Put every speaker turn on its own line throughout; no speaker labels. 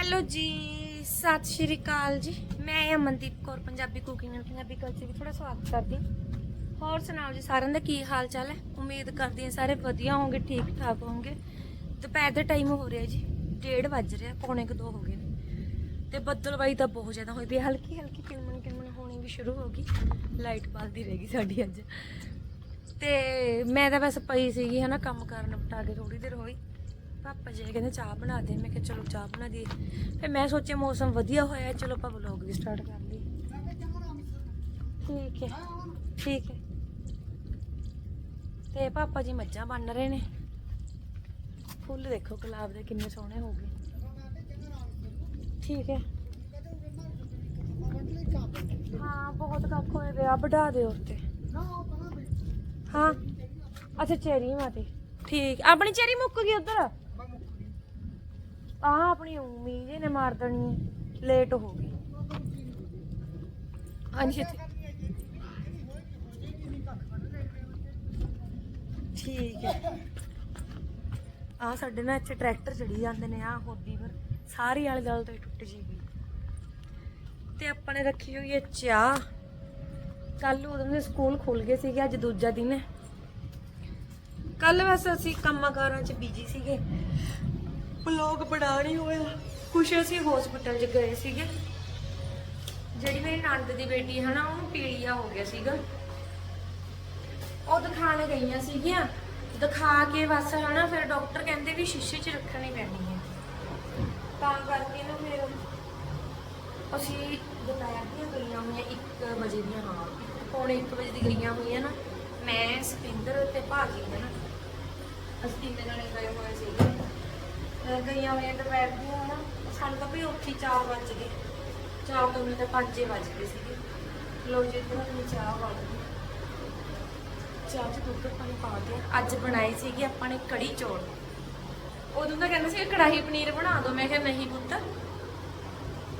Hello ਜੀ ਸਤਿ ਸ਼੍ਰੀ ਅਕਾਲ ਜੀ। ਮੈਂ Amandeep Kaur Punjabi cooking and Punjabi culture ਦੀ ਥੋੜਾ ਸਵਾਗਤ ਕਰਦੀ ਹਾਂ। ਹੋਰ ਸੁਣਾਓ ਜੀ ਸਾਰਿਆਂ ਦਾ ਕੀ ਹਾਲ ਚਾਲ ਹੈ? ਉਮੀਦ ਕਰਦੀ ਹਾਂ ਸਾਰੇ ਵਧੀਆ ਹੋਵੋਗੇ ਠੀਕ ਠਾਕ ਹੋਵੋਗੇ ਦੁਪਹਿਰ ਦਾ ਟਾਈਮ ਹੋ ਰਿਹਾ ਜੀ 1:30 ਵੱਜ ਰਿਹਾ ਪੌਣੇ ਕੁ ਦੋ ਹੋ ਗਏ ਨੇ। ਤੇ ਬੱਦਲਵਾਈ ਤਾਂ ਬਹੁਤ ਜ਼ਿਆਦਾ ਹੋਈ ਪਈ ਹੈ, ਹਲਕੀ ਹਲਕੀ ਕਿਣਮਣ ਕਿਣਮਣ ਹੋਣੀ ਵੀ ਸ਼ੁਰੂ ਹੋ ਗਈ। ਲਾਈਟ ਬਲਦੀ ਰਹੇਗੀ ਸਾਡੀ ਅੱਜ। ਤੇ ਮੈਂ ਤਾਂ ਬਸ ਪਈ ਸੀਗੀ ਹਨਾ ਕੰਮ ਕਰਨ ਬਟਾ ਕੇ ਥੋੜੀ ਦੇਰ ਹੋਈ ਪਾਪਾ ਜੀ ਕਹਿੰਦੇ ਚਾਹ ਬਣਾ ਦੇ। ਮੈਂ ਕਿਹਾ ਚਲੋ ਚਾਹ ਬਣਾ ਦੀ ਫਿਰ ਮੈਂ ਸੋਚਿਆ ਮੌਸਮ ਵਧੀਆ ਹੋਇਆ ਚਲੋ ਆਪਾਂ ਵਲੌਗ ਵੀ ਸਟਾਰਟ ਕਰ ਲਈਏ। ਠੀਕ ਹੈ ਠੀਕ ਹੈ। ਤੇ ਪਾਪਾ ਜੀ ਮੱਝਾਂ ਬੰਨ ਰਹੇ ਨੇ। ਫੁੱਲ ਦੇਖੋ ਗੁਲਾਬ ਦੇ ਕਿੰਨੇ ਸੋਹਣੇ ਹੋ ਗਏ। ਠੀਕ ਹੈ। ਹਾਂ, ਬਹੁਤ ਕੱਖ ਹੋਏ ਵੇ ਆ। ਵਧਾ ਦਿਓ ਉੱਤੇ। ਹਾਂ। ਅੱਛਾ, ਚੇਰੀ ਮਾਤੇ ਠੀਕ। ਆਪਣੀ ਚੇਰੀ ਮੁੱਕ ਗਈ ਉਧਰ? ਆ ਆਪਣੀ ਉਮੀ ਜੇ ਨੇ ਮਾਰ ਦੇਣੀ ਹੈ। ਲੇਟ ਹੋ ਗਈ। ਹਾਂਜੀ ਠੀਕ ਹੈ। ਆ ਸਾਡੇ ਨਾਲ ਇੱਥੇ ਟਰੈਕਟਰ ਚੜੀ ਜਾਂਦੇ ਨੇ ਆ ਹੋਦੀ ਪਰ ਸਾਰੀ ਆਲੇ ਦੁਆਲੇ ਤੋਂ ਹੀ ਟੁੱਟ ਜੀਗੀ ਤੇ ਆਪਾਂ ਨੇ ਰੱਖੀ ਹੋਈ ਹੈ ਚਾਹ। ਕੱਲ ਉਦੋਂ ਦੇ ਸਕੂਲ ਖੁੱਲ ਗਏ ਸੀਗੇ ਅੱਜ ਦੂਜਾ ਦਿਨ ਹੈ। ਕੱਲ ਬਸ ਅਸੀਂ ਕੰਮਾਂ ਕਾਰਾਂ 'ਚ ਬਿਜ਼ੀ ਸੀਗੇ। ਵਲੌਗ ਬਣਾ ਨਹੀਂ ਹੋਇਆ। ਕੁਛ ਅਸੀਂ ਹਸਪੀਟਲ 'ਚ ਗਏ ਸੀਗੇ। ਜਿਹੜੀ ਮੇਰੀ ਨੰਦ ਦੀ ਬੇਟੀ ਹੈ ਨਾ ਉਹਨੂੰ ਪੀਲੀਆ ਹੋ ਗਿਆ ਸੀਗਾ। ਉਹ ਦਿਖਾਣ ਗਈਆਂ ਸੀਗੀਆਂ। ਦਿਖਾ ਕੇ ਬਸ ਹਨਾ ਫਿਰ ਡਾਕਟਰ ਕਹਿੰਦੇ ਵੀ ਸ਼ੀਸ਼ੇ 'ਚ ਰੱਖਣੀ ਪੈਣੀ ਹੈ। ਤਾਂ ਕਰਕੇ ਨਾ ਫਿਰ ਅਸੀਂ ਦੁਪਹਿਰ ਦੀਆਂ ਗਈਆਂ ਹੋਈਆਂ 1 ਵਜੇ ਦੀਆਂ ਹਾਂ। ਪੌਣੇ 1 ਵਜੇ ਦੀ ਗਈਆਂ ਹੋਈਆਂ ਨਾ। ਮੈਂ ਸਪਿੰਦਰ ਤੇ ਭਾਜੀ ਹੈ ਨਾ, ਅਸੀਂ ਤਿੰਨੇ ਜਣੇ ਗਏ ਹੋਏ ਸੀਗੇ। ਅਹ ਗਈਆਂ ਹੋਈਆਂ ਦੁਪਹਿਰ ਦੀਆਂ ਨਾ ਸਾਨੂੰ ਤਾਂ ਵੀ ਉੱਥੇ 4 ਵਜ ਗਏ। 4 ਤੋਂ ਤਾਂ 5 ਵਜ ਗਏ ਸੀਗੇ। ਲੋ ਜੀ, ਇੱਧਰ ਚਾਹ ਬਣ ਗਈ। ਚਾਹ ਚ ਦੁੱਧ ਪਾਣੀ ਪਾ ਦਿਆ ਅੱਜ ਬਣਾਈ ਸੀਗੀ ਆਪਾਂ ਨੇ ਕੜੀ ਚੌਲ। ਉਦੋਂ ਤਾਂ ਕਹਿੰਦੇ ਸੀ ਕੜਾਹੀ ਪਨੀਰ ਬਣਾ ਦਿਓ ਮੈਂ ਕਿਹਾ ਨਹੀਂ ਪੁੱਤ।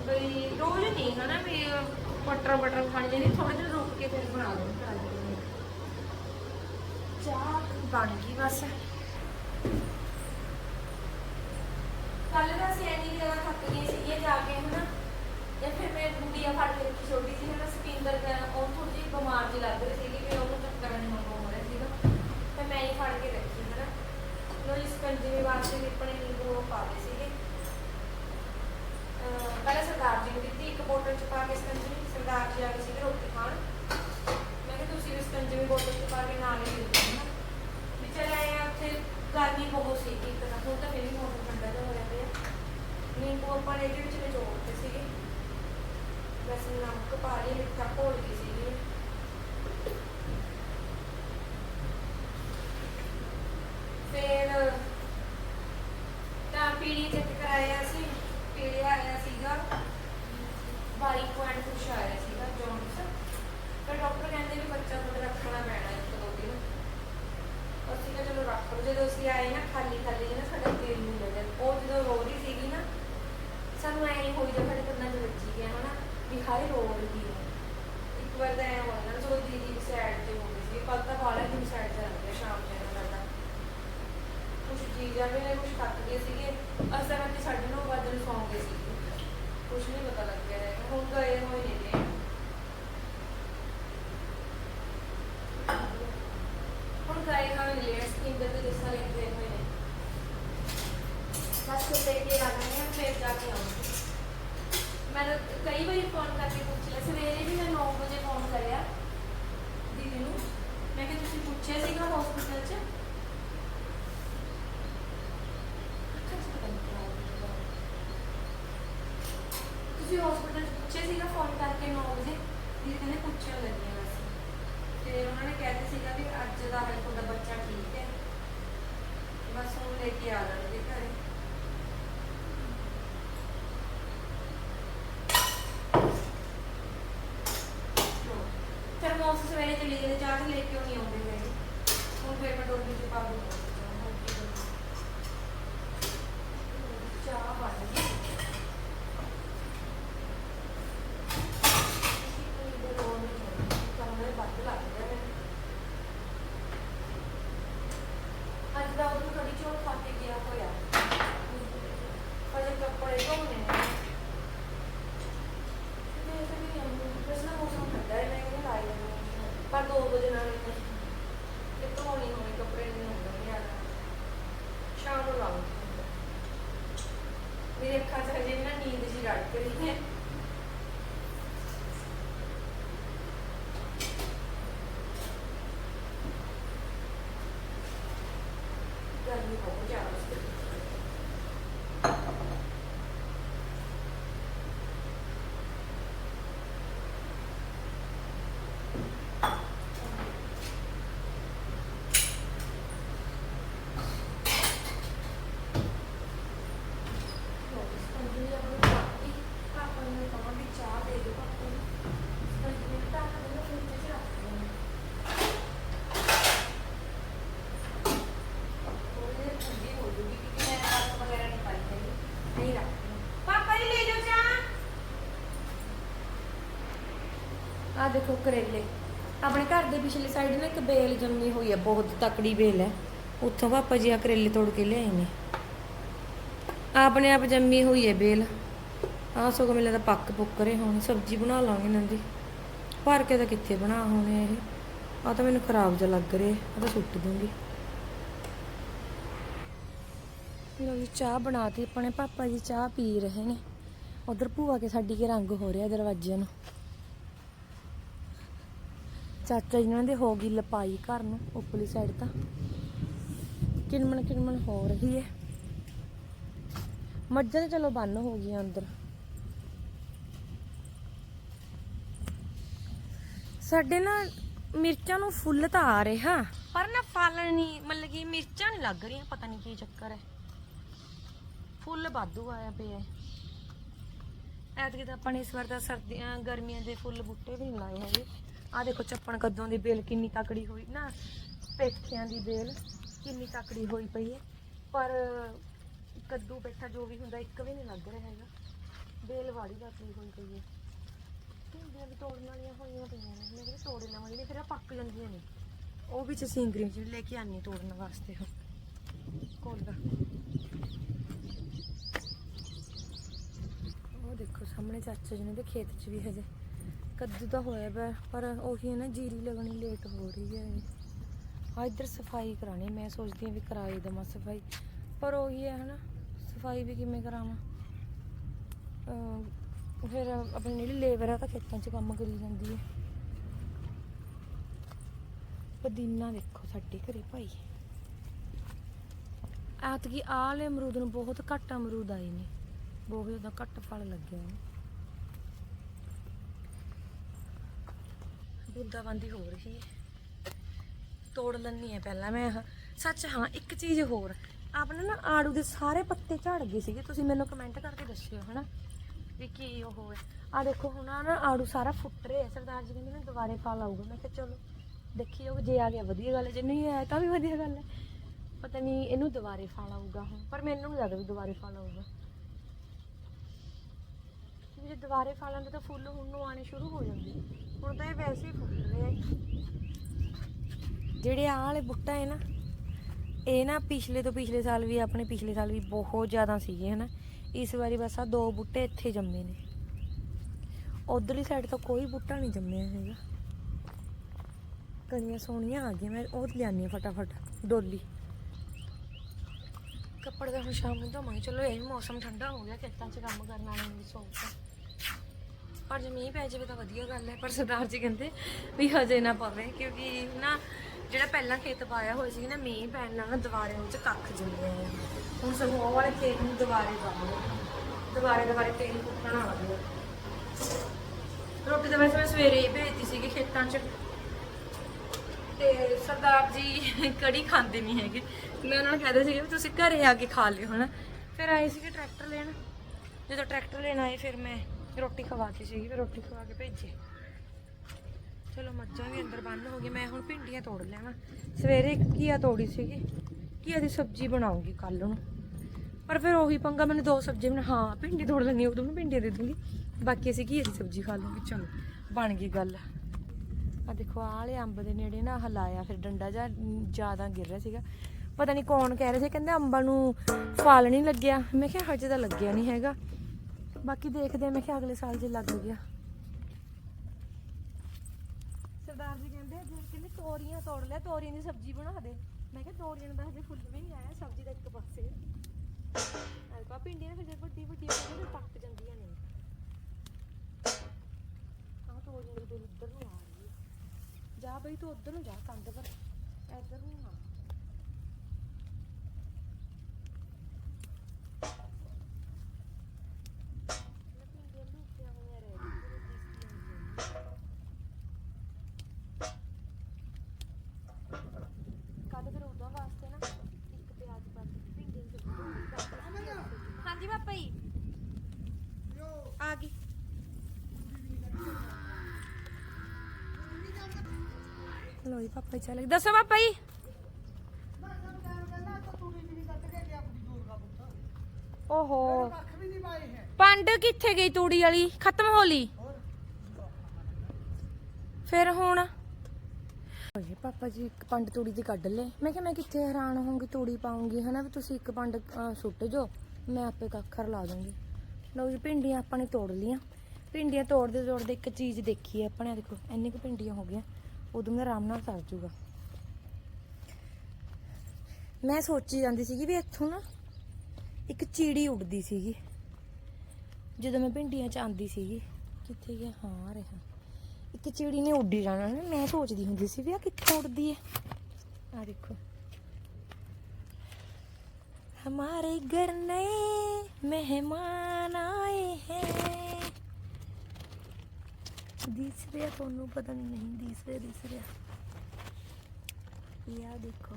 ਬਈ ਰੋਜ਼ ਨਹੀਂ ਹਨਾ, ਵੀ ਬਟਰ ਬਟਰ ਖਾਣੀ ਚਾਹੀਦੀ ਥੋੜੇ ਦਿਨ ਰੁਕ ਕੇ ਫਿਰ ਬਣਾ ਦੋ ਕੜਾਹੀ ਪਨੀਰ ਚਾਹ ਬਣ ਗਈ ਬਸ। ਕੱਲ ਤਾਂ ਅਸੀਂ ਇੰਨੀ ਜਗ੍ਹਾ ਥੱਕ ਗਈ ਸੀ ਜਾ ਕੇ, ਹਨਾ? ਜਾਂ ਫਿਰ ਮੈਂ ਗੁੰਡੀਆਂ ਫੜ ਕੇ ਰੱਖੀ ਛੋਟੀ ਸੀ ਹਨਾ? ਸਪਿੰਦਰ ਦਾ ਉਹ ਥੋੜੀ ਜਿਹੀ ਬਿਮਾਰ ਜਿਹੀ ਲੱਗ ਰਹੀ ਸੀਗੀ ਵੀ ਉਹਨੂੰ ਚੱਕਰ ਨਹੀਂ ਮੰਗੋ ਹੋ ਰਿਹਾ ਸੀਗਾ। ਤੇ ਮੈਂ ਹੀ ਫੜ ਕੇ ਰੱਖੀ, ਹਨਾ? ਲੋ ਇਸ ਕੰਜਰੀ ਵਾਸਤੇ ਵੀ ਨਿੰਬੂ ਉਹ ਪਾ ਦੇ ਸੀਗੇ। ਪਹਿਲਾਂ ਸਰਦਾਰ ਜੀ ਨੂੰ ਦਿੱਤੀ, ਇੱਕ ਬੋਤਲ ਚ ਪਾ ਕੇ ਸਕੰਜਵੀ ਸਰਦਾਰ ਜੀ ਆ ਗਏ ਸੀਗੇ ਰੋਟੀ ਖਾਣ। ਮੈਂ ਕਿਹਾ ਤੁਸੀਂ ਵੀ ਸਕੰਜਵੀ ਬੋਤਲ ਚ ਪਾ ਕੇ ਨਾਲ ਹੀ ਦਿੱਤੀ ਹੈ ਵੀ ਚਲੇ ਆਏ ਉੱਥੇ ਗਰਮੀ ਬਹੁਤ ਸੀਗੀ, ਇੱਕ ਤਾਂ ਹੁਣ ਤਾਂ ਮੇਰੀ ਮੌਸਮ ਠੰਡਾ ਜਿਹਾ ਪਿਆ ਨਿੰਬੂ ਆਪਾਂ ਨੇ ਇਹਦੇ ਵਿੱਚ ਨਿਚੋੜਤੇ ਸੀਗੇ। ਬਸ ਨਮਕ ਪਾ ਲਈ, ਮਿੱਠਾ ਘੋਲ ਕੇ ਸੀਗੀ। ਫਿਰ ਤਾਂ ਪੀੜੀ ਚੈੱਕ ਕਰਾਇਆ ਸੀ ਪੀੜੀ ਆਇਆ ਸੀਗਾ। 22 ਪੁਆਇੰਟ ਕੁਛ ਆਇਆ ਸੀਗਾ, ਜੌਨਸ। ਪਰ ਡਾਕਟਰ ਕਹਿੰਦੇ ਵੀ ਬੱਚਾ ਕੋਲ ਰੱਖਣਾ ਪੈਣਾ। ਕਿਹਾ ਚਲੋ ਰੱਖ ਲਓ, ਜਦੋਂ ਅਸੀਂ ਆਏ ਨਾ ਖਾਲੀ ਖਾਲੀ ਨਾ ਸਾਡਾ ਤੇਲ ਨਹੀਂ ਲੱਗਿਆ ਉਹ ਜਦੋਂ ਰੋ ਰਹੀ ਸੀਗੀ ਨਾ, ਸਾਨੂੰ ਐ ਹੋਈ ਜਦੋਂ ਸਾਡੇ ਕੰਨਾਂ 'ਚ ਵੱਜੀ ਗਿਆ ਹਨਾ, ਵੀ ਹਾਏ ਰੋ ਰਹੀ ਹੈ ਇੱਕ ਵਾਰ ਤਾਂ ਐ ਹੋਇਆ ਨਾ, ਜਦੋਂ ਦੀਦੀ ਦੀ ਸਾਈਡ ਤੇ ਹੋ ਗਈ ਸੀ ਕੱਲ ਤਾਂ ਬਾਲਾ ਦੀ ਸਾਈਡ ਤੇ ਰਹਿੰਦੇ ਸ਼ਾਮ ਨੂੰ ਇਹਨਾਂ ਕਰਦਾ ਕੁਛ ਚੀਜ਼ਾਂ ਵੀ ਨੇ ਕੁਛ ਕੱਟ ਗਏ ਸੀਗੇ ਅਸਲ ਵਿੱਚ ਸਾਡੇ ਨੂੰ ਵਜਨ ਸੌਂ ਗਏ ਸੀਗੇ। ਕੁਛ ਨਹੀਂ ਪਤਾ ਲੱਗਿਆ ਹੈਗਾ। ਹੁਣ ਗਏ ਹੋਏ ਨੇ ਨੇ ਹੁਣ ਗਏ ਹੋਏ ਨੇ ਲੇਟ ਸਕੀਮ ਦੇ ਤੇ ਦੱਸਾਂ ਲੈ ਗਏ ਹੋਏ ਨੇ ਬਸ ਕੁੱਤੇ ਕੇ ਆ ਗਏ ਹਾਂ ਫਿਰ ਜਾ ਕੇ ਆਉਂਗੇ ਮੈਂ ਤਾਂ ਕਈ ਵਾਰੀ ਫੋਨ ਕਰਕੇ ਪੁੱਛ ਲਿਆ। ਸਵੇਰੇ ਵੀ ਮੈਂ 9 ਵਜੇ ਫੋਨ ਕਰਿਆ ਦੀਦੀ ਨੂੰ। ਮੈਂ ਕਿਹਾ, ਤੁਸੀਂ ਪੁੱਛਿਆ ਸੀਗਾ ਹਸਪੀਟਲ 'ਚ? ਤੁਸੀਂ ਹਸਪੀਟਲ 'ਚ ਪੁੱਛਿਆ ਸੀਗਾ ਫੋਨ ਕਰਕੇ 9 ਵਜੇ? ਦੀਦੀ ਕਹਿੰਦੇ, ਪੁੱਛਣ ਲੱਗੀ ਹਾਂ ਅਸੀਂ। ਤੇ ਉਹਨਾਂ ਨੇ ਕਹਿ ਦਿੱਤਾ ਸੀਗਾ ਵੀ ਅੱਜ ਦਾ ਹੈ ਤੁਹਾਡਾ ਬੱਚਾ ਠੀਕ ਹੈ। ਬਸ ਉਹ ਲੈ ਕੇ ਆ ਜਾਣਾ ਘਰੇ ਫਿਰ ਮੌਸਮ ਸਵੇਰੇ ਚਲੀ ਜਾਂਦੇ ਚਾਹ ਤੇ ਲੈ ਕੇ ਆਉਣੀ ਆਉਂਦੇ ਹੈਗੇ ਹੁਣ ਫਿਰ ਮੈਂ ਡੋਲੀ ਚ ਪਾ ਦੂੰਗੀ। ਚਾਹ ਬਣ ਗਈ। ਅੱਜ ਦਾ ਉਹ ਥੋੜੀ ਚੋਟ ਖਾ ਕੇ ਗਿਆ ਹੋਇਆ। ਅਜੇ ਕੱਪੜੇ ਧੋਣੇ ਨੇ ਮੇਰੇ ਅੱਖਾਂ 'ਚ ਹਜੇ ਨਾ ਨੀਂਦ ਜੀ ਰੜਕ ਰਹੀ ਹੈ ਗਰਮੀ ਬਹੁਤ ਜ਼ਿਆਦਾ ਸੀ ਪਾਪਾ ਨੂੰ ਕਹਾਂ ਵੀ ਚਾਹ ਦੇ ਦਿਓ ਪਾਪਾ ਨੂੰ ਸੰਜੀਵ ਤਾਂ ਕਹਿੰਦਾ ਫ੍ਰਿਜ 'ਚ ਰੱਖ ਦਿਓ ਥੋੜੀ ਦੇਰ ਠੰਡੀ ਹੋ ਜੂਗੀ ਕਿਉਂਕਿ ਮੈਂ ਬਰਫ਼ ਵਗੈਰਾ ਨਹੀਂ ਪਾਈ ਹੈਗੀ ਨਹੀਂ ਰੱਖਦੀ ਪਾਪਾ ਜੀ ਲੈ ਜਾਓ ਚਾਹ ਆ ਦੇਖੋ ਕਰੇਲੇ। ਆਪਣੇ ਘਰ ਦੇ ਪਿਛਲੇ ਸਾਈਡ ਨਾ ਇੱਕ ਬੇਲ ਜੰਮੀ ਹੋਈ ਹੈ ਬਹੁਤ ਤਕੜੀ ਬੇਲ ਹੈ ਉੱਥੋਂ ਪਾਪਾ ਜੀ ਆ ਕਰੇਲੇ ਤੋੜ ਕੇ ਲਿਆਏ ਨੇ। ਆਪਣੇ ਆਪ ਜੰਮੀ ਹੋਈ ਹੈ ਬੇਲ। ਆਹ ਸਗੋਂ ਮੈਨੂੰ ਲੱਗਦਾ ਪੱਕ ਪੁੱਕ ਰਹੇ ਹੁਣ। ਸਬਜ਼ੀ ਬਣਾ ਲਾਂਗੇ ਇਹਨਾਂ ਦੀ। ਭਰ ਕੇ ਤਾਂ ਕਿੱਥੇ ਬਣਾ ਹੋਣੇ ਇਹ? ਆ ਤਾਂ ਮੈਨੂੰ ਖਰਾਬ ਜਿਹਾ ਲੱਗ ਰਿਹਾ। ਆ ਤਾਂ ਸੁੱਟ ਦੂੰਗੀ। ਲੋ ਜੀ, ਚਾਹ ਬਣਾਤੀ ਆਪਣੇ ਪਾਪਾ ਜੀ ਚਾਹ ਪੀ ਰਹੇ ਨੇ। ਉਧਰ ਭੂਆ ਕੇ ਸਾਡੀ ਕੇ ਰੰਗ ਹੋ ਰਿਹਾ ਦਰਵਾਜ਼ੇ ਨੂੰ। ਚਾਚਾ ਜੀ ਨਾਲ ਦੇ ਹੋ ਗਈ ਲਪਾਈ ਘਰ ਨੂੰ, ਉੱਪਰਲੀ ਸਾਈਡ ਤਾਂ। ਕਿਣਮਣ ਕਿਣਮਣ ਹੋ ਰਹੀ ਹੈ ਮੱਝਾਂ ਚਲੋ ਬੰਨ ਹੋ ਗਈਆਂ ਅੰਦਰ। ਸਾਡੇ ਨਾ ਮਿਰਚਾਂ ਨੂੰ ਫੁੱਲ ਤਾਂ ਆ ਰਿਹਾ। ਪਰ ਨਾ ਫਲ ਨਹੀਂ ਮਤਲਬ ਕਿ ਮਿਰਚਾਂ ਨਹੀਂ ਲੱਗ ਰਹੀਆਂ, ਪਤਾ ਨਹੀਂ ਕੀ ਚੱਕਰ ਹੈ ਫੁੱਲ ਵਾਧੂ ਆਇਆ ਪਿਆ ਐਤਕੀ ਤਾਂ ਆਪਾਂ ਨੇ ਇਸ ਵਾਰ ਤਾਂ ਸਰਦੀਆਂ, ਗਰਮੀਆਂ ਦੇ ਫੁੱਲ ਬੂਟੇ ਵੀ ਨਹੀਂ ਲਾਏ ਹੈਗੇ। ਆ ਦੇਖੋ ਚੱਪਣ ਕੱਦੋਂ ਦੀ ਬੇਲ ਕਿੰਨੀ ਤਕੜੀ ਹੋਈ ਨਾ, ਪੇਠਿਆਂ ਦੀ ਬੇਲ ਕਿੰਨੀ ਤਕੜੀ ਹੋਈ ਪਈ ਹੈ ਪਰ ਕੱਦੂ ਪੇਠਾ ਜੋ ਵੀ ਹੁੰਦਾ, ਇੱਕ ਵੀ ਨਹੀਂ ਲੱਗ ਰਿਹਾ ਹੈਗਾ। ਬੇਲ ਵਾਲੀ ਤਕੜੀ ਹੋਈ ਪਈ ਹੈ ਭਿੰਡੀਆਂ ਵੀ ਤੋੜਨ ਵਾਲੀਆਂ ਹੋਈਆਂ ਪਈਆਂ ਨੇ, ਮੈਂ ਕਿਹਾ ਤੋੜ ਲਵਾਂਗੀ ਨਹੀਂ ਫਿਰ ਆ ਪੱਕ ਜਾਂਦੀਆਂ ਨੇ। ਉਹ ਵਿੱਚ ਸਿੰਗਰੀ ਜਿਹੜੀ ਲੈ ਕੇ ਆਨੀ ਤੋੜਨ ਵਾਸਤੇ। ਹੁਣ ਕੋਲਾ ਉਹ ਦੇਖੋ ਸਾਹਮਣੇ ਚਾਚਾ ਜੀ ਨੇ ਦੇ ਖੇਤ 'ਚ ਵੀ ਹਜੇ ਕੱਦੂ ਤਾਂ ਹੋਇਆ ਪਿਆ, ਪਰ ਉਹੀ ਹੈ ਨਾ ਜੀਰੀ ਲੱਗਣੀ ਲੇਟ ਹੋ ਰਹੀ ਹੈ। ਆ ਇੱਧਰ ਸਫ਼ਾਈ ਕਰਾਣੀ ਮੈਂ ਸੋਚਦੀ ਹਾਂ ਵੀ ਕਰਾਈ ਦਵਾਂ ਸਫ਼ਾਈ। ਪਰ ਉਹੀ ਹੈ ਹਨਾ, ਸਫ਼ਾਈ ਵੀ ਕਿਵੇਂ ਕਰਾਵਾਂ? ਫਿਰ ਆਪਣੀ ਜਿਹੜੀ ਲੇਬਰ ਆ ਤਾਂ ਖੇਤਾਂ 'ਚ ਕੰਮ ਕਰੀ ਜਾਂਦੀ ਹੈ। ਪੁਦੀਨਾ ਦੇਖੋ ਸਾਡੇ ਘਰੇ ਭਾਈ। ਐਤਕੀ ਆਹ ਵਾਲੇ ਅਮਰੂਦ ਨੂੰ ਬਹੁਤ ਘੱਟ ਅਮਰੂਦ ਆਏ ਨੇ। ਬਹੁਤ ਜ਼ਿਆਦਾ ਘੱਟ ਫਲ ਲੱਗਿਆ ਨੇ। ਬੂੰਦਾਬਾਂਦੀ ਹੋ ਰਹੀ ਹੈ। ਤੋੜ ਲੈਣੀ ਹੈ ਪਹਿਲਾਂ ਮੈਂ ਆਹ। ਸੱਚ ਹਾਂ, ਇੱਕ ਚੀਜ਼ ਹੋਰ। ਆਪਣੇ ਨਾ ਆੜੂ ਦੇ ਸਾਰੇ ਪੱਤੇ ਝੜ ਗਏ ਸੀਗੇ। ਤੁਸੀਂ ਮੈਨੂੰ ਕਮੈਂਟ ਕਰਕੇ ਦੱਸਿਓ, ਹਨਾ? ਵੀ ਕੀ ਉਹ ਹੈ। ਆ ਦੇਖੋ, ਹੁਣ ਨਾ ਆੜੂ ਸਾਰਾ ਫੁੱਟ ਰਿਹਾ ਸਰਦਾਰ ਜੀ ਕਹਿੰਦੇ ਮੈਂ ਦੁਬਾਰੇ ਫਲ ਲਾਊਗਾ ਮੈਂ ਕਿਹਾ, ਚਲੋ ਦੇਖੀ ਜਾਓ ਜੇ ਆ ਗਿਆ ਵਧੀਆ ਗੱਲ ਹੈ। ਜੇ ਨਹੀਂ ਆਇਆ ਤਾਂ ਵੀ ਵਧੀਆ ਗੱਲ ਹੈ। ਪਤਾ ਨਹੀਂ ਇਹਨੂੰ ਦੁਬਾਰੇ ਫਾ ਲਾਊਗਾ ਹੁਣ। ਪਰ ਮੈਨੂੰ ਨਹੀਂ ਲੱਗਦਾ ਵੀ ਦੁਬਾਰੇ ਫਾ ਆਊਗਾ। ਕਿਉਂਕਿ ਜੇ ਦੁਬਾਰੇ ਫਲ ਆਉਂਦੇ ਤਾਂ ਫੁੱਲ ਹੁਣ ਨੂੰ ਆਣੇ ਸ਼ੁਰੂ ਹੋ ਜਾਂਦੇ। ਹੁਣ ਤਾਂ ਇਹ ਵੈਸੇ ਹੀ ਫੁੱਟ ਰਹੇ ਆ ਜਿਹੜੇ ਆਹ ਵਾਲੇ ਬੁੱਟਾ ਹੈ ਨਾ, ਇਹ ਨਾ ਪਿਛਲੇ ਤੋਂ ਪਿਛਲੇ ਸਾਲ ਵੀ, ਆਪਣੇ ਪਿਛਲੇ ਸਾਲ ਵੀ ਬਹੁਤ ਜ਼ਿਆਦਾ ਸੀਗੇ, ਹਨਾ। ਇਸ ਵਾਰੀ ਬਸ ਆ ਦੋ ਬੁੱਟੇ ਇੱਥੇ ਜੰਮੇ ਨੇ। ਉਧਰਲੀ ਸਾਈਡ ਤੋਂ ਕੋਈ ਬੁੱਟਾ ਨਹੀਂ ਜੰਮਿਆ ਹੈਗਾ। ਕਣੀਆਂ ਸੋਹਣੀਆਂ ਆ ਗਈਆਂ, ਮੈਂ ਉਹ ਲਿਆਨੀ ਫਟਾਫਟ, ਡੋਲੀ। ਕੱਪੜੇ ਦਾ ਹੁਣ ਸ਼ਾਮ ਨੂੰ ਧੋਵਾਂਗੇ। ਚਲੋ, ਇਹ ਮੌਸਮ ਠੰਡਾ ਹੋ ਗਿਆ, ਖੇਤਾਂ 'ਚ ਕੰਮ ਕਰਨ ਵਾਲੇ ਨੂੰ ਵੀ ਸੌਖਾ ਪਰ ਜੇ ਮੀਂਹ ਪੈ ਜਾਵੇ ਤਾਂ ਵਧੀਆ ਗੱਲ ਹੈ, ਪਰ ਸਰਦਾਰ ਜੀ ਕਹਿੰਦੇ ਵੀ ਹਜੇ ਨਾ ਪਵੇ, ਕਿਉਂਕਿ ਨਾ ਜਿਹੜਾ ਪਹਿਲਾਂ ਖੇਤ ਪਾਇਆ ਹੋਇਆ ਸੀ ਨਾ, ਮੀਂਹ ਪੈਣ ਨਾਲ ਨਾ ਦੁਬਾਰੇ ਉਹ 'ਚ ਕੱਖ ਜੰਮੇ ਹੈ ਹੁਣ ਸਗੋਂ ਉਹ ਵਾਲੇ ਖੇਤ ਨੂੰ ਦੁਬਾਰੇ ਪਾਉਣੇ ਦੁਬਾਰੇ ਦੁਬਾਰੇ ਤੇਲ ਕੁੱਟਣਾ ਆ ਗਿਆ ਰੋਟੀ ਤਾਂ ਵੈਸੇ ਮੈਂ ਸਵੇਰੇ ਹੀ ਭੇਜਤੀ ਸੀਗੀ ਖੇਤਾਂ 'ਚ। ਤੇ ਸਰਦਾਰ ਜੀ ਕੜੀ ਖਾਂਦੇ ਨਹੀਂ ਹੈਗੇ। ਮੈਂ ਉਹਨਾਂ ਨੂੰ ਕਹਿੰਦੇ ਸੀਗੇ ਵੀ ਤੁਸੀਂ ਘਰੇ ਆ ਕੇ ਖਾ ਲਿਓ, ਹਨਾ। ਫਿਰ ਆਏ ਸੀਗੇ ਟਰੈਕਟਰ ਲੈਣ। ਜਦੋਂ ਟਰੈਕਟਰ ਲੈਣ ਆਏ, ਫਿਰ ਮੈਂ ਰੋਟੀ ਖਵਾਤੀ ਸੀਗੀ, ਫਿਰ ਰੋਟੀ ਖਵਾ ਕੇ ਭੇਜੇ। ਚਲੋ, ਮੱਝਾਂ ਵੀ ਅੰਦਰ ਬੰਨ ਹੋ ਗਈ ਮੈਂ ਹੁਣ ਭਿੰਡੀਆਂ ਤੋੜ ਲਿਆਵਾਂ ਸਵੇਰੇ ਇੱਕ ਘੀਆ ਤੋੜੀ ਸੀਗੀ। ਘੀਆ ਦੀ ਸਬਜ਼ੀ ਬਣਾਉਂਗੀ ਕੱਲ ਨੂੰ। ਪਰ ਫਿਰ ਉਹੀ ਪੰਗਾ, ਮੈਨੂੰ ਦੋ ਸਬਜ਼ੀ ਬਣਾ ਹਾਂ, ਭਿੰਡੀ ਤੋੜ ਲੈਣੀ ਉਦੋਂ ਨੂੰ ਭਿੰਡੀਆਂ ਦੇ ਦੂੰਗੀ। ਬਾਕੀ ਅਸੀਂ ਘੀਆ ਦੀ ਸਬਜ਼ੀ ਖਾ ਲਵਾਂਗੇ। ਚਲੋ, ਬਣ ਗਈ ਗੱਲ। ਆ ਦੇਖੋ, ਆਹ ਵਾਲੇ ਅੰਬ ਦੇ ਨੇੜੇ ਨਾ ਹਲਾਇਆ ਫਿਰ ਡੰਡਾ ਜਾਂ ਜ਼ਿਆਦਾ ਗਿਰ ਰਿਹਾ ਸੀਗਾ। ਪਤਾ ਨਹੀਂ ਕੌਣ ਕਹਿ ਰਿਹਾ ਸੀ, ਕਹਿੰਦੇ ਅੰਬਾਂ ਨੂੰ ਫਲ ਨਹੀਂ ਲੱਗਿਆ। ਮੈਂ ਕਿਹਾ, ਹਜੇ ਤਾਂ ਲੱਗਿਆ ਨਹੀਂ ਹੈਗਾ। ਬਾਕੀ ਦੇਖਦੇ ਆ ਮੈਂ ਕਿਹਾ ਅਗਲੇ ਸਾਲ ਜੇ ਲੱਗ ਗਿਆ। ਸਰਦਾਰ ਜੀ ਕਹਿੰਦੇ ਅੱਜ ਕਹਿੰਦੇ ਤੋਰੀਆਂ ਤੋੜ ਲੈ ਤੋਰੀਆਂ ਦੀ ਸਬਜ਼ੀ ਬਣਾ ਦੇ। ਮੈਂ ਕਿਹਾ ਤੋਰੀਆਂ ਦਾ ਹਜੇ ਫੁੱਲ ਵੀ ਨਹੀਂ ਆਇਆ, ਸਬਜ਼ੀ ਦਾ ਇੱਕ ਪਾਸੇ। ਅੱਜ ਭਿੰਡੀਆਂ ਫਿਰ ਵੱਡੀ ਵੱਡੀ ਹੋ ਕੇ ਪੱਕ ਜਾਂਦੀਆਂ ਨੇ। ਆਹ ਤੋਂ ਜਿੰਦਰ ਉੱਧਰ ਨੂੰ ਆ ਰਹੀ ਜਾ ਬਈ ਤੂੰ ਉੱਧਰ ਨੂੰ ਜਾ, ਕੰਧ ਪਰ। ਇੱਧਰ ਨੂੰ ਆ ਮੈਂ ਭਿੰਡੀਆਂ ਲੁਕੀਆਂ ਹੋਈਆਂ ਰਹਿ ਗਈਆਂ ਦਿਸਦੀਆਂ ਨਹੀਂ ਕੱਲ ਫਿਰ ਉਦੋਂ ਵਾਸਤੇ ਨਾ ਇੱਕ ਪਿਆਜ਼ ਪਾ ਕੇ ਭਿੰਡੀ ਦੀ ਸਬਜ਼ੀ ਹਾਂਜੀ ਪਾਪਾ ਜੀ ਆ ਗਈ ਲੋ ਜੀ ਪਾਪਾ ਜੀ ਚੱਲ ਗਏ। ਦੱਸੋ ਪਾਪਾ ਜੀ। ਓਹੋ। ਪੰਡ ਕਿੱਥੇ ਗਈ ਤੂੜੀ ਵਾਲੀ? ਖਤਮ ਹੋ ਲਈ। ਫਿਰ ਹੁਣ? ਓਏ ਪਾਪਾ ਜੀ ਇੱਕ ਪੰਡ ਤੂੜੀ ਦੀ ਕੱਢ ਲੈ। ਮੈਂ ਕਿਹਾ ਮੈਂ ਕਿੱਥੇ ਹੈਰਾਨ ਹੋਊਂਗੀ ਤੂੜੀ ਪਾਉਂਗੀ ਹਨਾ ਵੀ ਤੁਸੀਂ ਇੱਕ ਪੰਡ ਅਹ, ਸੁੱਟ ਜੋ ਮੈਂ ਆਪੇ ਕੱਖਰ ਲਾ ਦੂੰਗੀ। ਲਓ ਜੀ ਭਿੰਡੀਆਂ ਆਪਾਂ ਨੇ ਤੋੜ ਲੀਆਂ ਭਿੰਡੀਆਂ ਤੋੜਦੇ ਤੋੜਦੇ ਇੱਕ ਚੀਜ਼ ਦੇਖੀ ਹੈ ਆਪਾਂ ਨੇ ਆਹ ਦੇਖੋ ਇੰਨੀ ਕੁ ਭਿੰਡੀਆਂ ਹੋ ਗਈਆਂ। ਉਦੋਂ ਮੈਂ ਆਰਾਮ ਨਾਲ ਸਰ ਜੂਗਾ ਮੈਂ ਸੋਚੀ ਜਾਂਦੀ ਸੀਗੀ ਵੀ ਇੱਥੋਂ ਨਾ ਇੱਕ ਚਿੜੀ ਉੱਡਦੀ ਸੀਗੀ ਜਦੋਂ ਮੈਂ ਭਿੰਡੀਆਂ ਚ ਆਂਦੀ ਸੀਗੀ ਕਿੱਥੇ ਗਿਆ ਹਾਂ ਆ ਰਿਹਾ ਇੱਕ ਚਿੜੀ ਨੇ ਉੱਡੀ ਜਾਣਾ ਨਾ ਮੈਂ ਸੋਚਦੀ ਹੁੰਦੀ ਸੀ ਵੀ ਆ ਕਿੱਥੇ ਉੱਡਦੀ ਹੈ ਆ ਦੇਖੋ हमारे घर नए मेहमान आए हैं ਦਿਸ ਰਿਹਾ, ਤੁਹਾਨੂੰ ਪਤਾ ਨਹੀਂ ਨਹੀਂ, ਦਿਸ ਰਿਹਾ ਦਿਸ ਰਿਹਾ। ਇਹ ਆ ਦੇਖੋ,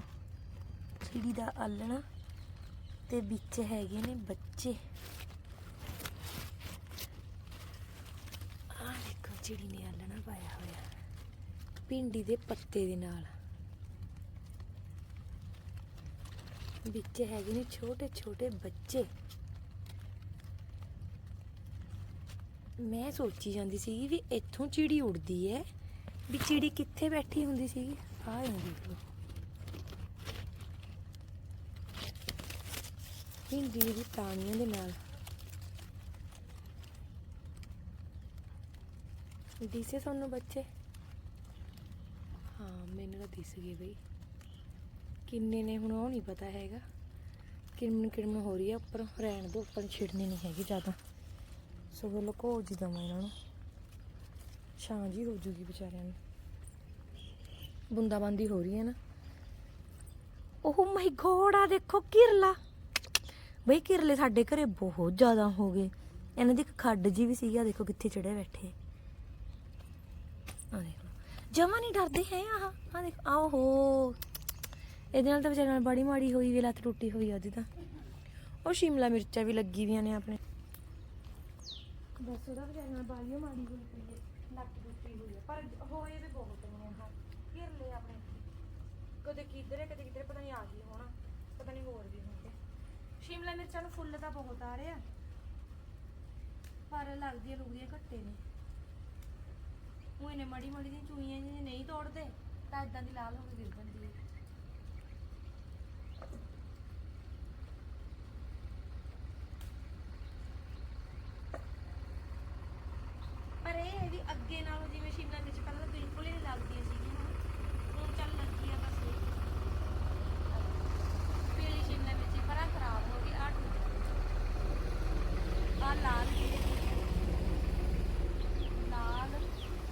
ਚਿੜੀ ਦਾ ਆਲਣਾ ਤੇ ਵਿੱਚ ਹੈਗੇ ਨੇ ਬੱਚੇ। ਆ ਦੇਖੋ, ਚਿੜੀ ਨੇ ਆਲਣਾ ਪਾਇਆ ਹੋਇਆ। ਭਿੰਡੀ ਦੇ ਪੱਤੇ ਦੇ ਨਾਲ। ਵਿੱਚ ਹੈਗੇ ਨੇ ਛੋਟੇ ਛੋਟੇ ਬੱਚੇ। ਮੈਂ ਸੋਚੀ ਜਾਂਦੀ ਸੀਗੀ ਵੀ ਇੱਥੋਂ ਚਿੜੀ ਉੱਡਦੀ ਹੈ ਵੀ ਚਿੜੀ ਕਿੱਥੇ ਬੈਠੀ ਹੁੰਦੀ ਸੀਗੀ? ਆਹ ਦੇਖ ਲਓ। ਹਿੰਦੀ ਦੀ ਪ੍ਰਾਣੀਆਂ ਦੇ ਨਾਲ। ਦਿਸੇ ਤੁਹਾਨੂੰ ਬੱਚੇ? ਹਾਂ, ਮੈਨੂੰ ਤਾਂ ਦਿਸ ਗਏ ਬਈ। ਕਿੰਨੇ ਨੇ ਹੁਣ ਉਹ ਨਹੀਂ ਪਤਾ ਹੈਗਾ। ਕਿਰਮਨ ਕਿਰਮਨ ਹੋ ਰਹੀ ਹੈ ਉੱਪਰ। ਰਹਿਣ ਦੋ ਉੱਪਰ ਛਿੜਨੀ ਨਹੀਂ ਹੈਗੀ ਜ਼ਿਆਦਾ। ਸਗੋਂ ਲੁਕੋ ਜੀ ਦਵਾਂ ਇਹਨਾਂ ਨੂੰ। ਛਾਂ ਜੀ ਹੋ ਜੂਗੀ ਵਿਚਾਰਿਆਂ ਨੂੰ ਬੁੰਦਾਬੰਦੀ ਹੋ ਰਹੀ ਹੈ ਨਾ। ਓਹ ਮਾਈ ਗੋਡ ਆ ਦੇਖੋ ਕਿਰਲਾ। ਬਈ ਕਿਰਲੇ ਸਾਡੇ ਘਰੇ ਬਹੁਤ ਜ਼ਿਆਦਾ ਹੋ ਗਏ। ਇਹਨਾਂ ਦੀ ਇੱਕ ਖੱਡ ਜੀ ਵੀ ਸੀਗਾ ਦੇਖੋ ਕਿੱਥੇ ਚੜੇ ਬੈਠੇ। ਆ ਦੇਖੋ। ਜਮਾ ਨਹੀਂ ਡਰਦੇ ਹੈ ਆਹ। ਆ ਦੇਖ, ਆਹੋ। ਇਹਦੇ ਨਾਲ ਤਾਂ ਵਿਚਾਰੇ ਨਾਲ ਬੜੀ ਮਾੜੀ ਹੋਈ ਵੀ ਲੱਤ ਟੁੱਟੀ ਹੋਈ ਆ ਉਹਦੀ ਤਾਂ। ਉਹ ਸ਼ਿਮਲਾ ਮਿਰਚਾਂ ਵੀ ਲੱਗੀ ਵੀਆਂ ਨੇ ਆਪਣੇ। ਬਸ ਉਹਦਾ ਵਿਚਾਰੇ ਨਾਲ ਬਾਲੀਓ ਮਾੜੀ ਹੋਈ ਪਈ ਹੈ, ਲੱਤ ਟੁੱਟੀ ਹੋਈ ਹੈ, ਪਰ ਹੋਏ ਵੀ ਬਹੁਤ ਨੇ ਹਾਂ ਘਿਰ ਲਏ ਆਪਣੇ ਕਦੇ ਕਿਧਰੇ, ਕਦੇ ਕਿੱਧਰ, ਪਤਾ ਨਹੀਂ ਆ ਗਈ ਹੋਣਾ, ਪਤਾ ਨਹੀਂ ਹੋਰ ਵੀ ਹੋਣਗੇ ਸ਼ਿਮਲਾ ਮਿਰਚਾਂ ਨੂੰ ਫੁੱਲ ਤਾਂ ਬਹੁਤ ਆ ਰਹੇ ਆ, ਪਰ ਲੱਗਦੀਆਂ ਲੁਗਦੀਆਂ ਘੱਟੇ ਨੇ। ਉਹ ਇਹਨੇ ਮੜੀ ਮੜੀ ਦੀਆਂ ਚੂਈਆਂ ਜਿਹੇ ਨਹੀਂ ਤੋੜਦੇ, ਤਾਂ ਇਦਾਂ ਦੀ ਲਾਲ ਹੋ ਕੇ ਗਿਰ ਜਾਂਦੀ ਹੈ ਪਰ ਇਹ ਹੈ ਵੀ ਅੱਗੇ ਨਾਲੋਂ ਜਿਵੇਂ ਸ਼ਿਮਲਾ ਮਿਰਚ ਪਹਿਲਾਂ ਤਾਂ ਬਿਲਕੁਲ ਹੀ ਨਹੀਂ ਲੱਗਦੀ ਸੀ ਹੁਣ ਹੁਣ ਚੱਲ ਲੱਗੀ ਆ ਬਸ ਇਹ ਪੀਲੀ ਸ਼ਿਮਲਾ ਮਿਰਚ ਪਰਾਂ ਖਰਾਬ ਹੋ ਗਈ ਆ ਟੁੱਟ ਆ ਲਾਲ ਜਿਹੜੇ ਲਾਲ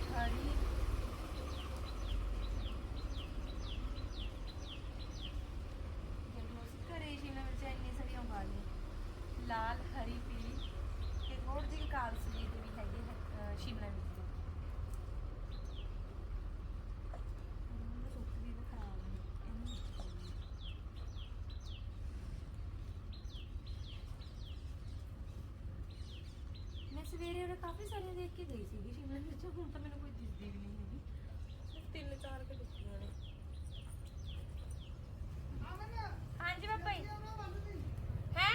ਹਰੀ ਜਦੋਂ ਅਸੀਂ ਘਰੇ ਸ਼ਿਮਲਾ ਮਿਰਚ ਇੰਨੀ ਸਾਰੀਆਂ ਉਗਾ ਲਈਆਂ ਲਾਲ ਹਰੀ ਪੀਲੀ ਤੇ ਹੋਰ ਜਿਹੀ ਕਾਲ ਸਲੀ ਦੀ ਵੀ ਹੈਗੀ ਹੈ ਅਹ ਸ਼ਿਮਲਾ ਮਿਰਚ ਦੀ ਉਹਨਾਂ ਦੇ ਸੁੱਕ ਵੀ ਖਰਾਬ ਨੇ ਇਹਨੂੰ ਵਿੱਚ ਪਾਉਣੀ ਹੈ। ਸਵੇਰੇ ਉਹ ਕਾਫੀ ਸਾਰੀਆਂ ਦੇਖ ਕੇ ਗਈ ਸੀਗੀ ਸ਼ਿਮਲਾ ਮਿਰਚ। ਹੁਣ ਤਾਂ ਮੈਨੂੰ ਕੋਈ ਦਿਸਦੀ ਵੀ ਨਹੀਂ ਹੈਗੀ। ਤਿੰਨ ਚਾਰ ਕੇ ਦਿਸਦੀਆਂ ਨੇ ਹਾਂਜੀ ਬਾਬਾ ਜੀ। ਹੈ।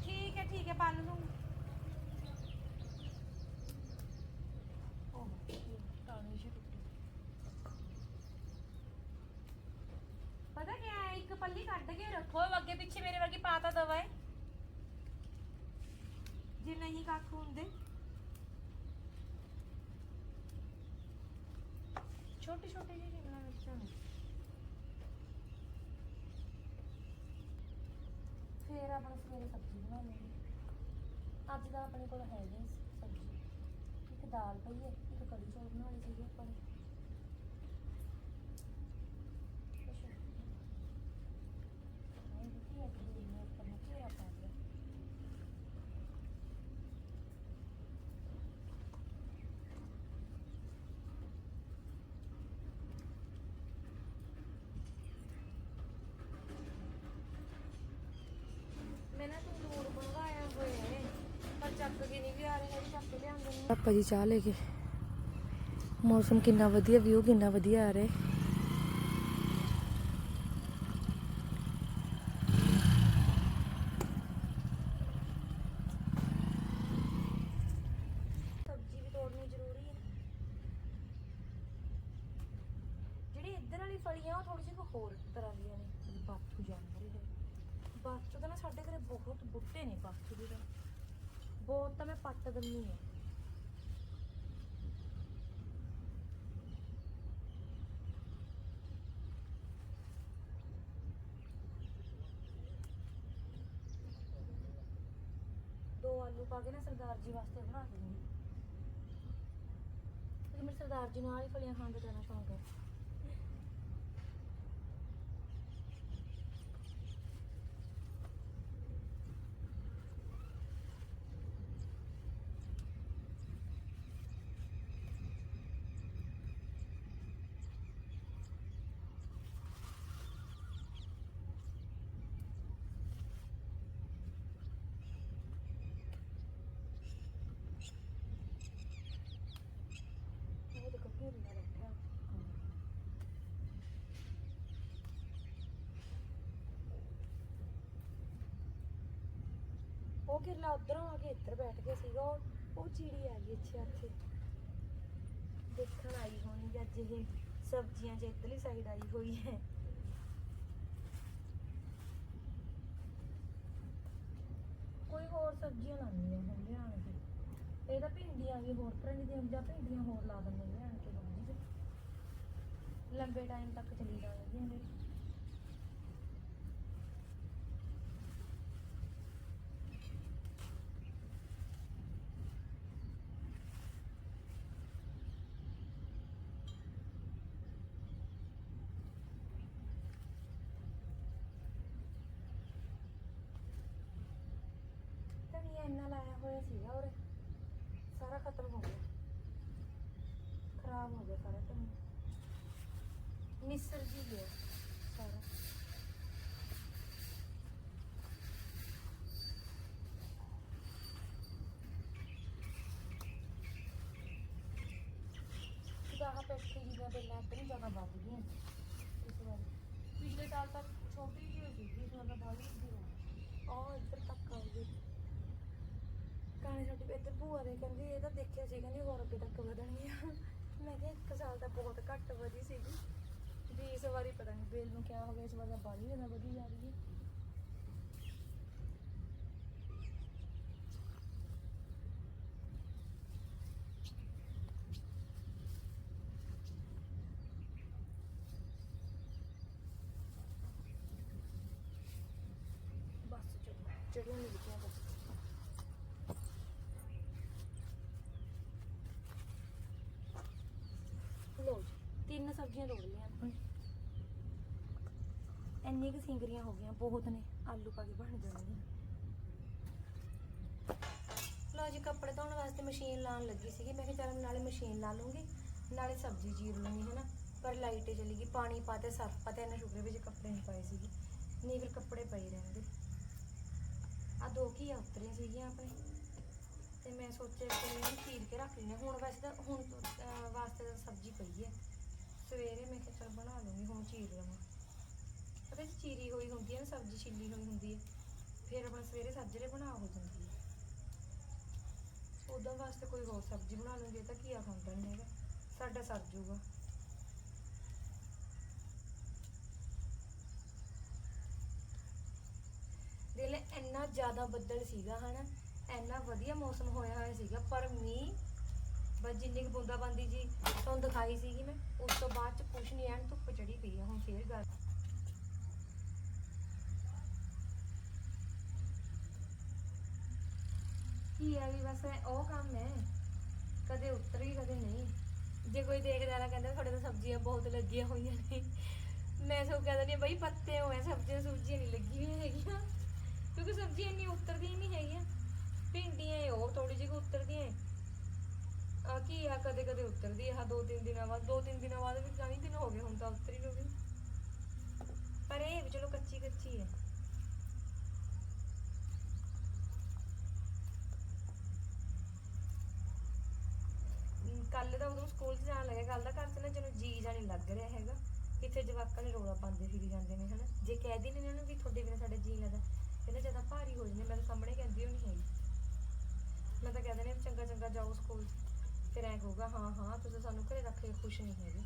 ਠੀਕ ਹੈ ਠੀਕ ਹੈ ਬੰਨ ਟਾਣੀ ਜੀ ਟੁੱਟੀ ਪਤਾ ਕੀ ਹੈ ਇੱਕ ਪੱਲੀ ਕੱਢ ਕੇ ਰੱਖੋ ਅੱਗੇ ਪਿੱਛੇ ਮੇਰੇ ਵਰਗੀ ਪਾਤਾ ਦਵਾਏ ਜੇ ਨਹੀਂ ਕੱਖ ਹੁੰਦੇ। ਛੋਟੇ ਛੋਟੇ ਜਿਹੇ ਸ਼ਿਮਲਾ ਮਿਰਚਾਂ ਨੇ ਆਪਾਂ ਸਵੇਰੇ ਸਬਜ਼ੀ ਬਣਾਉਣੀ ਅੱਜ ਦਾ ਆਪਣੇ ਕੋਲ ਹੈ ਨਹੀਂ ਸਬਜ਼ੀ। ਇੱਕ ਦਾਲ ਪਈ ਹੈ, ਇੱਕ ਕੜੀ ਚੌਲ ਬਣਾਉਣੇ ਸੀਗੇ ਆਪਾਂ ਨੇ ਕੁਛ ਨਹੀਂ ਦਿੱਤੀ ਹੈ ਕਿ ਮੈਂ ਆਪਾਂ ਨੂੰ ਕਿਹੜਾ ਪਾ ਲਿਆ ਮੈਂ ਨਾ ਤੰਦੂਰ ਮੰਗਾਇਆ ਹੋਇਆ ਹੈ ਪਰ ਚੱਕ ਕੇ ਨਹੀਂ ਵੀ ਆ ਰਹੇ ਹੈਗੇ ਚੱਕ ਕੇ ਲਿਆਉਂਦੇ ਨੇ
ਆਪਾਂ ਜੀ ਚਾਹ ਲੈ ਕੇ। ਮੌਸਮ ਕਿੰਨਾ ਵਧੀਆ ਵਿਊ ਕਿੰਨਾ ਵਧੀਆ ਆ ਰਿਹਾ।
ਸਬਜ਼ੀ ਵੀ ਤੋੜਨੀ ਜ਼ਰੂਰੀ ਹੈ ਜਿਹੜੀ ਇੱਧਰ ਵਾਲੀ ਫਲੀਆਂ ਉਹ ਥੋੜੀ ਜਿਹੀ ਹੋਰ ਤਰ੍ਹਾਂ ਦੀਆਂ ਨੇ। ਬਾਥੂ ਜਾਨਵਰ ਹੈ ਬਾਥੂ ਤਾਂ ਨਾ ਸਾਡੇ ਘਰੇ ਬਹੁਤ ਬੁੱਟੇ ਨੇ ਬਾਥੂ ਦੇ ਤਾਂ। ਬਹੁਤ ਤਾਂ ਮੈਂ ਪੱਟ ਦਿੰਨੀ ਆ ਦੋ ਆਲੂ ਪਾ ਕੇ ਨਾ ਸਰਦਾਰ ਜੀ ਵਾਸਤੇ ਬਣਾ ਦਿੰਦੀ ਮੇਰੇ ਸਰਦਾਰ ਜੀ ਨਾਲ ਹੀ ਫਲੀਆਂ ਖਾਣ ਦਾ ਜ਼ਿਆਦਾ ਸ਼ੌਂਕ ਹੈ ਉਹ ਦੇਖੋ ਕਿੰਨਾ ਬੈਠਾ ਉਹ ਕਿਰਲਾ ਉਧਰੋਂ ਆ ਕੇ ਇੱਧਰ ਬੈਠ ਗਿਆ ਸੀਗਾ, ਉਹ ਉਹ ਚਿੜੀ ਆ ਗਈ ਅੱਛਾ ਇੱਥੇ ਦੇਖਣ ਆਈ ਹੋਣੀ ਅੱਜ ਇਹ, ਸਬਜ਼ੀਆਂ ਚ ਇੱਧਰਲੀ ਸਾਈਡ ਆਈ ਹੋਈ ਹੈ। ਕੋਈ ਹੋਰ ਸਬਜ਼ੀਆਂ ਲਾਉਂਦੀਆਂ ਹੁਣ ਲਿਆਣ ਕੇ ਇਹ ਤਾਂ ਭਿੰਡੀਆਂ ਵੀ ਹੋਰ ਤਰ੍ਹਾਂ ਦੀਆਂ, ਜਾਂ ਭਿੰਡੀਆਂ ਹੋਰ ਲਾ ਦਿੰਦੇ ਨੇ ਲਿਆਣ ਕੇ ਮੰਮੀ ਜੀ ਲੰਬੇ ਟਾਈਮ ਤੱਕ ਚਲੀ ਜਾਂਦੀਆਂ ਨੇ। ਇੰਨਾ ਲਾਇਆ ਹੋਇਆ ਸੀਗਾ ਔਰ ਸਾਰਾ ਖਤਮ ਹੋ ਗਿਆ। ਖਰਾਬ ਹੋ ਗਿਆ ਸਾਰਾ ਧਨੀਆ ਨਿਸਰ ਜੀ ਗਿਆ ਸਾਰਾ। ਗਾਹ ਪੈਸੇ ਜੀ ਦਾ ਬਿੱਲ ਇੱਧਰ ਹੀ ਜ਼ਿਆਦਾ ਵੱਧ ਗਈਆਂ ਇਸ ਵਾਰ। ਪਿਛਲੇ ਸਾਲ ਤੱਕ ਛੋਟੀ ਜਿਹੀ ਸੀ ਇਸ ਵਾਰ ਤਾਂ ਬਾਹਲੀ ਵੱਡੀ ਹੋ ਗਈ ਉਹ ਇੱਧਰ ਤੱਕ ਆ ਗਈ ਕਾਣੇ ਸਾਡੀ ਇੱਧਰ ਭੂਆ ਦੇ ਕਹਿੰਦੀ, ਇਹ ਤਾਂ ਦੇਖਿਆ ਸੀ, ਕਹਿੰਦੀ ਹੋਰ ਅੱਗੇ ਤੱਕ ਵਧਣੀ ਆ। ਮੈਂ ਕਿਹਾ ਇੱਕ ਸਾਲ ਤਾਂ ਬਹੁਤ ਘੱਟ ਵਧੀ ਸੀਗੀ। ਵੀ ਇਸ ਵਾਰੀ ਪਤਾ ਨਹੀਂ ਬਿੱਲ ਨੂੰ ਕਿਆ ਹੋ ਗਿਆ, ਇਸ ਵਾਰ ਤਾਂ ਬਾਹਲੀ ਜ਼ਿਆਦਾ ਵਧੀ ਜਾ ਰਹੀ ਹੈ। ਬਸ ਚਲੋ ਨਹੀਂ ਲਿਖੀਆਂ ਬਸ ਲੋ ਜੀ ਤਿੰਨ ਸਬਜ਼ੀਆਂ ਤੋੜ ਇੰਨੀ ਕੁ ਸਿੰਗਰੀਆਂ ਹੋ ਗਈਆਂ, ਬਹੁਤ ਨੇ। ਆਲੂ ਪਾ ਕੇ ਬਣ ਜਾਣਗੀਆਂ ਲਓ ਜੀ, ਕੱਪੜੇ ਧੋਣ ਵਾਸਤੇ ਮਸ਼ੀਨ ਲਾਉਣ ਲੱਗੀ ਸੀਗੀ। ਮੈਂ ਕਿਹਾ ਚੱਲ ਨਾਲੇ ਮਸ਼ੀਨ ਲਾ ਲੂੰਗੀ, ਨਾਲੇ ਸਬਜ਼ੀ ਜੀਰ ਲੂੰਗੀ, ਹਨਾ। ਪਰ ਲਾਈਟ ਚਲੀ ਗਈ, ਪਾਣੀ ਪਾਤੇ ਸਰਫ ਪਾਤੇ ਇਹਨਾਂ ਸ਼ੁਕਰ ਵਿੱਚ ਕੱਪੜੇ ਨਹੀਂ ਪਾਏ ਸੀਗੇ। ਨਹੀਂ ਫਿਰ ਕੱਪੜੇ ਪਏ ਰਹਿੰਦੇ ਆ ਦੋ ਕੀ ਉਤਰੀਆਂ ਸੀਗੀਆਂ ਆਪਣੇ। ਤੇ ਮੈਂ ਸੋਚਿਆ ਕਿ ਇਹਨੂੰ ਚੀਰ ਕੇ ਰੱਖ ਲੈਣਾ ਹੁਣ ਵੈਸੇ ਤਾਂ ਹੁਣ ਵਾਸਤੇ ਤਾਂ ਸਬਜ਼ੀ ਪਈ ਹੈ। ਸਵੇਰੇ ਮੈਂ ਕਿਹਾ ਚਲ ਬਣਾ ਲੂੰਗੀ ਹੁਣ ਚੀਰ ਲਵਾਂ। ਪਤਾ ਜੀ ਚੀਰੀ ਹੋਈ ਹੁੰਦੀ ਹੈ ਨਾ, ਸਬਜ਼ੀ ਛਿੱਲੀ ਹੋਈ ਹੁੰਦੀ ਹੈ ਫਿਰ ਆਪਣਾ ਸਵੇਰੇ ਸਾਜਰੇ ਬਣਾ ਹੋ ਜਾਂਦੀ ਹੈ ਉਦੋਂ ਵਾਸਤੇ ਕੋਈ ਹੋਰ ਸਬਜ਼ੀ ਬਣਾ ਲੂੰਗੀ ਤਾਂ ਕੀ ਖਾਂਦਾ ਨਹੀਂ ਹੈਗਾ, ਸਾਡਾ ਸਰ ਜੂਗਾ। ਦਿਲ ਇੰਨਾ ਜ਼ਿਆਦਾ ਬੱਦਲ ਸੀਗਾ, ਹਨਾ, ਇੰਨਾ ਵਧੀਆ ਮੌਸਮ ਹੋਇਆ ਹੋਇਆ ਸੀਗਾ, ਪਰ ਮੀਂਹ ਬਸ ਜਿੰਨੀ ਕੁ ਬੂੰਦਾਬਾਂਦੀ ਜੀ ਤੁਹਾਨੂੰ ਦਿਖਾਈ ਸੀਗੀ ਮੈਂ, ਉਸ ਤੋਂ ਬਾਅਦ ਚ ਕੁਛ ਨਹੀਂ ਐਨ ਧੁੱਪ ਚੜੀ ਪਈ ਆ, ਹੁਣ ਫੇਰ ਗੱਲ। ਕੀ ਆ ਵੀ ਬਸ ਉਹ ਕੰਮ ਹੈ ਕਦੇ ਉਤਰੀ, ਕਦੇ ਨਹੀਂ। ਜੇ ਕੋਈ ਦੇਖਦਾ ਨਾ ਕਹਿੰਦਾ ਤੁਹਾਡੇ ਤਾਂ ਸਬਜ਼ੀਆਂ ਬਹੁਤ ਲੱਗੀਆਂ ਹੋਈਆਂ ਨੇ। ਮੈਂ ਸੋ ਕਹਿੰਦਾ ਨਹੀਂ ਬਈ ਪੱਤੇ ਹੋਏ ਸਬਜ਼ੀਆਂ ਸੁਬਜ਼ੀਆਂ ਨਹੀਂ ਲੱਗੀ ਹੋਈਆਂ ਹੈਗੀਆਂ। ਕਿਉਂਕਿ ਸਬਜ਼ੀਆਂ ਇੰਨੀ ਉਤਰਦੀਆਂ ਨਹੀਂ ਹੈਗੀਆਂ। ਭਿੰਡੀਆਂ ਇਹ ਉਹ ਥੋੜੀ ਜਿਹੀ ਕੁ ਉਤਰਦੀਆਂ ਆ ਕੀ ਆ, ਕਦੇ ਕਦੇ ਉਤਰਦੀ ਆ ਦੋ ਤਿੰਨ ਦਿਨਾਂ ਬਾਅਦ, ਦੋ ਤਿੰਨ ਦਿਨਾਂ ਬਾਅਦ ਵੀ ਕਾਫੀ ਦਿਨ ਹੋ ਗਏ, ਹੁਣ ਤਾਂ ਉਤਰੀ ਹੋ ਗਈ। ਪਰ ਇਹ ਵੀ ਚਲੋ ਕੱਚੀ ਕੱਚੀ ਹੈ ਕੱਲ ਦਾ ਉਦੋਂ ਸਕੂਲ 'ਚ ਜਾਣ ਲੱਗਿਆ ਕੱਲ ਦਾ ਘਰ 'ਚ ਨਾ ਜਦੋਂ ਜੀ ਜਾਣੀ ਲੱਗ ਰਿਹਾ ਹੈਗਾ। ਕਿੱਥੇ ਜਵਾਕਾਂ ਨੇ ਰੋਲਾ ਪਾਉਂਦੇ ਫਿਰੀ ਜਾਂਦੇ ਨੇ, ਹਨਾ? ਜੇ ਕਹਿ ਦਿੰਦੇ ਨੇ ਉਹਨੂੰ ਵੀ ਤੁਹਾਡੇ ਬਿਨਾਂ ਸਾਡਾ ਜੀ ਲੱਗਦਾ, ਕਹਿੰਦੇ ਜ਼ਿਆਦਾ ਭਾਰੀ ਹੋ ਜਾਂਦੇ, ਮੈਂ ਤਾਂ ਸਾਹਮਣੇ ਕਹਿੰਦੀ ਹੋ ਹੈਗੀ। ਮੈਂ ਤਾਂ ਕਹਿੰਦੇ ਨੇ ਚੰਗਾ ਚੰਗਾ ਜਾਓ ਸਕੂਲ 'ਚ। ਐਂ ਕਹੂਗਾ ਹਾਂ ਹਾਂ ਤੁਸੀਂ ਸਾਨੂੰ ਘਰੇ ਰੱਖ ਕੇ ਖੁਸ਼ ਨਹੀਂ ਹੈਗੇ।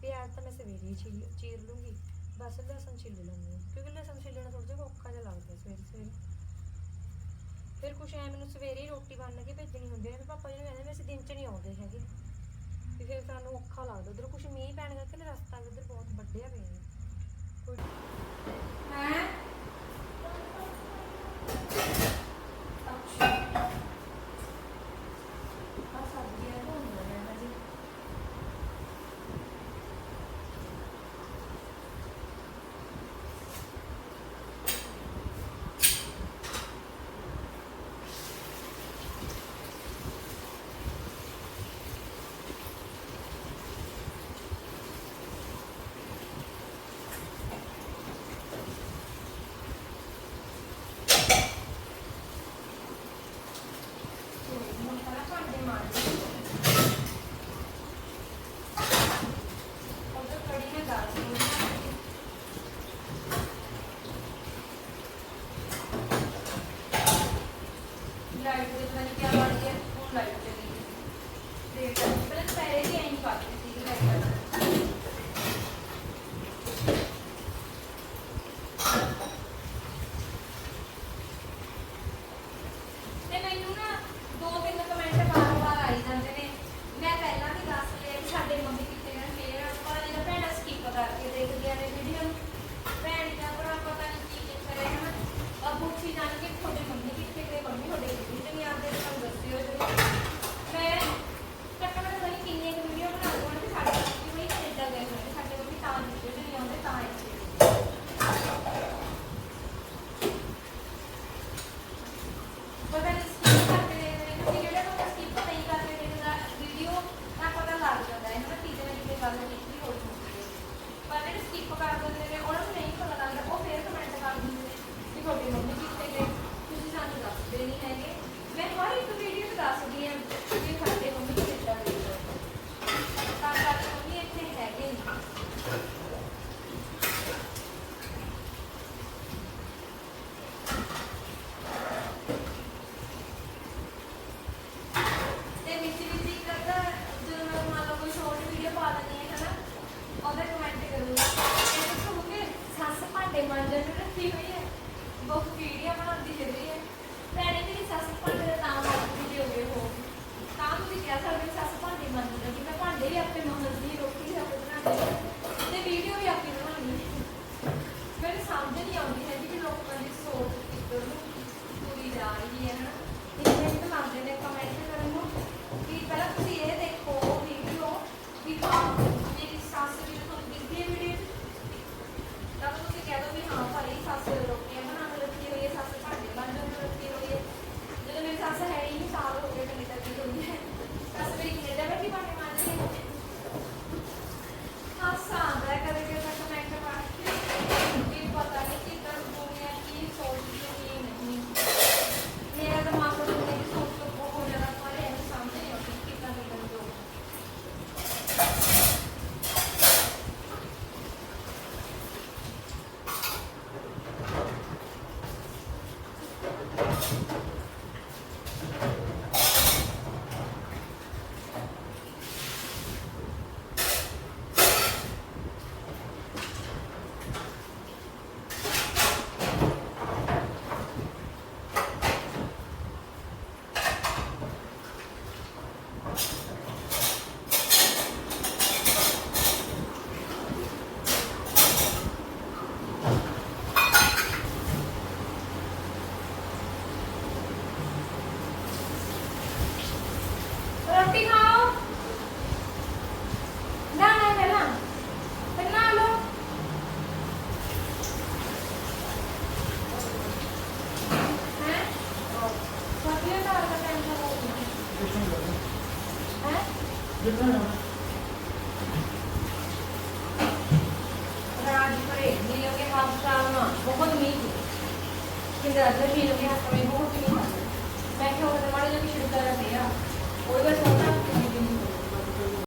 ਪਿਆਜ਼ ਤਾਂ ਮੈਂ ਸਵੇਰੇ ਹੀ ਛਿਲ ਚੀਰ ਲੂੰਗੀ, ਬਸ ਲਸਣ ਛਿੱਲ ਲੈਂਦੀ ਕਿਉਂਕਿ ਲਸਣ ਛਿੱਲਣਾ ਥੋੜਾ ਜਿਹਾ ਔਖਾ ਜਿਹਾ ਲੱਗਦਾ ਸਵੇਰੇ ਸਵੇਰੇ। ਫਿਰ ਕੁਛ ਐ ਮੈਨੂੰ ਸਵੇਰੇ ਹੀ ਰੋਟੀ ਬੰਨ ਕੇ ਭੇਜਣੀ ਹੁੰਦੀ ਹੈ ਮੇਰੇ ਪਾਪਾ ਜੀ ਨੂੰ ਕਹਿੰਦੇ ਵੀ ਅਸੀਂ ਦਿਨ ਚ ਨਹੀਂ ਆਉਂਦੇ ਹੈਗੇ। ਤੇ ਫਿਰ ਸਾਨੂੰ ਔਖਾ ਲੱਗਦਾ, ਉਧਰ ਕੁਛ ਮੀਂਹ ਪੈਣ ਕਰਕੇ ਨਾ ਰਸਤਾ ਵੀ ਉਧਰ ਬਹੁਤ ਵੱਡਿਆ ਪਿਆ ਹੈ। ਹੈ? Thank you.